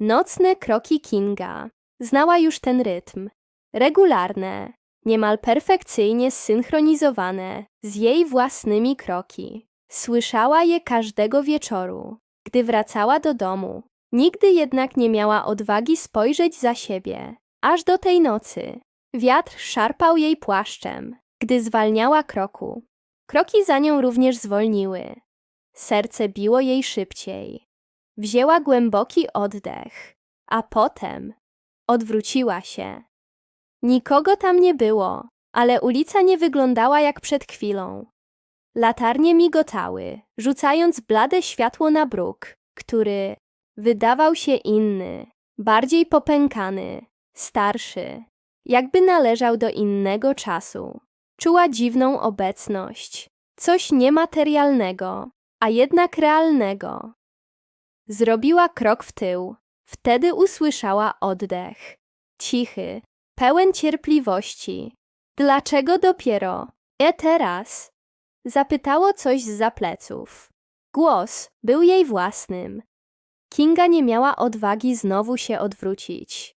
Nocne kroki Kinga. Znała już ten rytm. Regularne, niemal perfekcyjnie zsynchronizowane z jej własnymi kroki. Słyszała je każdego wieczoru, gdy wracała do domu. Nigdy jednak nie miała odwagi spojrzeć za siebie, aż do tej nocy. Wiatr szarpał jej płaszczem, gdy zwalniała kroku. Kroki za nią również zwolniły. Serce biło jej szybciej. Wzięła głęboki oddech, a potem odwróciła się. Nikogo tam nie było, ale ulica nie wyglądała jak przed chwilą. Latarnie migotały, rzucając blade światło na bruk, który wydawał się inny, bardziej popękany, starszy, jakby należał do innego czasu. Czuła dziwną obecność, coś niematerialnego, a jednak realnego. Zrobiła krok w tył, wtedy usłyszała oddech, cichy, pełen cierpliwości. Dlaczego dopiero? E teraz? Zapytało coś z pleców. Głos był jej własnym. Kinga nie miała odwagi znowu się odwrócić.